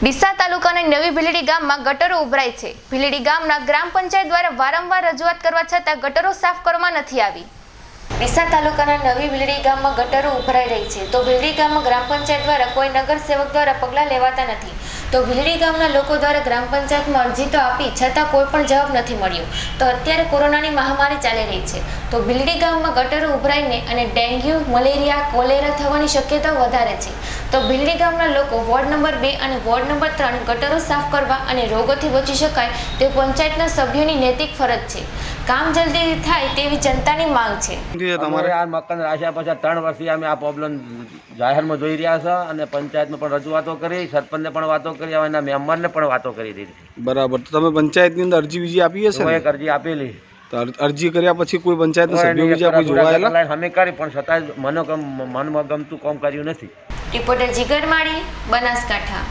ડીસા તાલુકાના નવી ભીલડી ગામમાં ગટરો ઉભરાય છે. ભીલડી ગામના ગ્રામ પંચાયત દ્વારા વારંવાર રજૂઆત કરવા છતાં ગટરો સાફ કરવામાં નથી આવી. ડીસા તાલુકાના નવી ભીલડી ગામમાં ગટરો ઉભરાઈ રહી છે. તો ભીલડી ગામમાં ગ્રામ પંચાયત દ્વારા કોઈ નગર સેવક દ્વારા પગલાં લેવાતા નથી. તો ભીલડી ગામના લોકો દ્વારા ગ્રામ પંચાયતમાં અરજી તો આપી, છતાં કોઈ પણ જવાબ નથી મળ્યો. તો અત્યારે કોરોનાની મહામારી ચાલી રહી છે. તો ભીલડી ગામમાં ગટરો ઉભરાઈને અને ડેન્ગ્યુ, મલેરિયા, કોલેરા થવાની શક્યતા વધારે છે. તો ભીલડી ગામના લોકો વોર્ડ નંબર બે અને વોર્ડ નંબર ત્રણ ગટરો સાફ કરવા અને રોગોથી બચી શકાય તે પંચાયતના સભ્યોની નૈતિક ફરજ છે. કામ જલ્દી થાય તેવી જનતાની માંગ છે. તમારે? તમારે આ મકાન રાખ્યા પછી ત્રણ વર્ષથી અમે આ પ્રોબ્લેમ જાહેરમાં જોઈ રહ્યા છે અને પંચાયતમાં પણ રજૂઆતો કરી સરપંચને પણ વાતો કરી એના મેમ્બરને પણ વાતો કરી દીધી. બરાબર. તો તમે પંચાયતની અંદર અરજી બીજી આપી હશે એક અરજી આપેલી. અરજી કર્યા પછી કોઈ પંચાયત સભ્યો બીજા કોઈ જોવાયેલા? અમે કરી પણ છતાં મને મનમાં ગમતું કામ કર્યું નથી. રિપોર્ટર જીગર માળી બનાસકાંઠા.